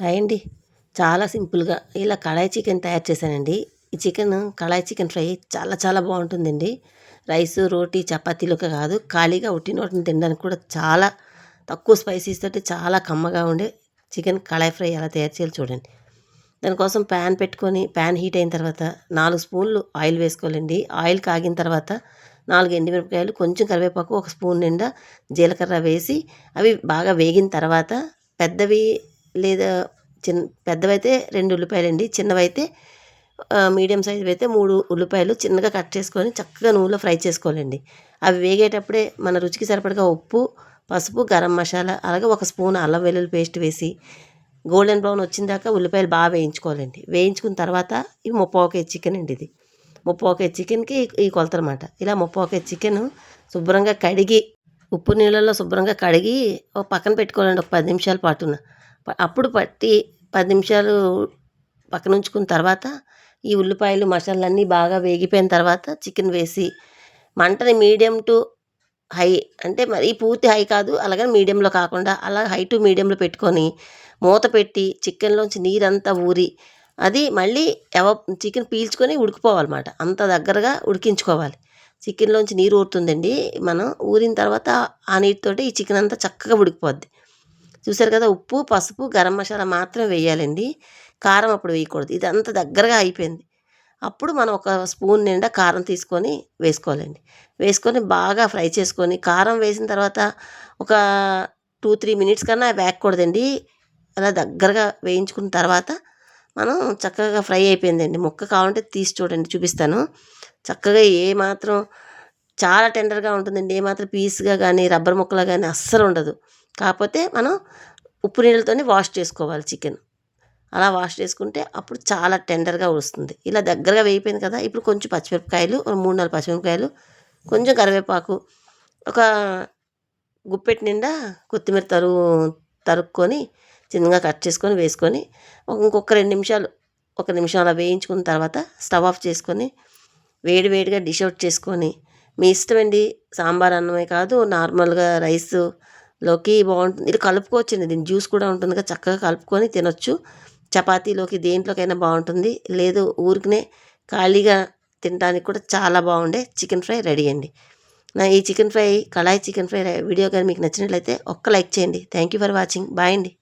Hi అండి. చాలా సింపుల్గా ఇలా కళాయి చికెన్ తయారు చేశానండి. ఈ చికెన్ కళాయి చికెన్ ఫ్రై చాలా చాలా బాగుంటుందండి. రైస్ రోటీ చపాతీలుక కాదు ఖాళీగా ఉట్టిన వాటిని తినడానికి కూడా చాలా తక్కువ స్పైసీస్ తోటి చాలా కమ్మగా ఉండే చికెన్ కళాయి ఫ్రై ఎలా తయారు చేయాలి చూడండి. దానికోసం ప్యాన్ పెట్టుకొని ప్యాన్ హీట్ అయిన తర్వాత నాలుగు స్పూన్లు ఆయిల్ వేసుకోవాలండి. ఆయిల్ కాగిన తర్వాత నాలుగు ఎండుమిరపకాయలు కొంచెం కరివేపాకు ఒక స్పూన్ నిండా జీలకర్ర వేసి అవి బాగా వేగిన తర్వాత పెద్దవి లేదా చిన్న పెద్దవైతే రెండు ఉల్లిపాయలు అండి చిన్నవైతే మీడియం సైజు అయితే మూడు ఉల్లిపాయలు చిన్నగా కట్ చేసుకొని చక్కగా నూనెలో ఫ్రై చేసుకోవాలండి. అవి వేగేటప్పుడే మన రుచికి సరిపడగా ఉప్పు పసుపు గరం మసాలా అలాగే ఒక స్పూన్ అల్లం వెల్లుల్లి పేస్ట్ వేసి గోల్డెన్ బ్రౌన్ వచ్చిన దాకా ఉల్లిపాయలు బాగా వేయించుకోవాలండి. వేయించుకున్న తర్వాత ఇవి ముప్పావు కేజీ చికెన్ అండి ఇది. ముప్పావు కేజీ చికెన్కి ఈ కొలత అనమాట ఇలా ముప్పావు కేజీ చికెన్ శుభ్రంగా కడిగి ఉప్పు నీళ్ళల్లో శుభ్రంగా కడిగి ఒక పక్కన పెట్టుకోవాలండి ఒక పది నిమిషాల పాటున. అప్పుడు పట్టి పది నిమిషాలు పక్కన ఉంచుకున్న తర్వాత ఈ ఉల్లిపాయలు మసాలాలన్నీ బాగా వేగిపోయిన తర్వాత చికెన్ వేసి మంటని మీడియం టు హై అంటే మరీ పూర్తి హై కాదు అలాగే మీడియంలో కాకుండా అలా హై టు మీడియంలో పెట్టుకొని మూత పెట్టి చికెన్లోంచి నీరంతా ఊరి అది మళ్ళీ ఎవ చికెన్ పీల్చుకొని ఉడికిపోవాలన్నమాట. అంత దగ్గరగా ఉడికించుకోవాలి. చికెన్లోంచి నీరు ఊరుతుందండి. మనం ఊరిన తర్వాత ఆ నీటితోటి ఈ చికెన్ అంతా చక్కగా ఉడికిపోద్ది. చూసారు కదా? ఉప్పు పసుపు గరం మసాలా మాత్రం వేయాలండి. కారం అప్పుడు వేయకూడదు. ఇదంతా దగ్గరగా అయిపోయింది. అప్పుడు మనం ఒక స్పూన్ నిండా కారం తీసుకొని వేసుకోవాలండి. వేసుకొని బాగా ఫ్రై చేసుకొని కారం వేసిన తర్వాత ఒక టూ త్రీ మినిట్స్ కన్నా వేయకూడదండి. అలా దగ్గరగా వేయించుకున్న తర్వాత మనం చక్కగా ఫ్రై అయిపోయిందండి. ముక్క కావాలంటే తీసి చూడండి చూపిస్తాను. చక్కగా ఏ మాత్రం చాలా టెండర్గా ఉంటుందండి. ఏ మాత్రం పీస్గా కానీ రబ్బర్ ముక్కలా కానీ అస్సలు ఉండదు. కాకపోతే మనం ఉప్పు నీళ్ళతోనే వాష్ చేసుకోవాలి చికెన్. అలా వాష్ చేసుకుంటే అప్పుడు చాలా టెండర్గా వస్తుంది. ఇలా దగ్గరగా వేయిపోయింది కదా ఇప్పుడు కొంచెం పచ్చిమిరపకాయలు మూడు నాలుగు పచ్చిమిరపకాయలు కొంచెం కరివేపాకు ఒక గుప్పెట్ నిండా కొత్తిమీర తరుగు తరుక్కొని చిన్నగా కట్ చేసుకొని వేసుకొని ఇంకొక రెండు నిమిషాలు ఒక నిమిషం అలా వేయించుకున్న తర్వాత స్టవ్ ఆఫ్ చేసుకొని వేడి వేడిగా డిష్ అవుట్ చేసుకొని మీ ఇష్టమండి సాంబార్ అన్నమే కాదు నార్మల్గా రైస్ లోకి బాగుంటుంది. ఇది కలుపుకోవచ్చండి. దీని జ్యూస్ కూడా ఉంటుంది కదా చక్కగా కలుపుకొని తినొచ్చు. చపాతీలోకి దేంట్లోకైనా బాగుంటుంది. లేదు ఊరికనే ఖాళీగా తినడానికి కూడా చాలా బాగుండే చికెన్ ఫ్రై రెడీ అండి. నా ఈ చికెన్ ఫ్రై కళాయి చికెన్ ఫ్రై వీడియో కానీ మీకు నచ్చినట్లయితే ఒక్క లైక్ చేయండి. Thank you for watching. Bye అండి.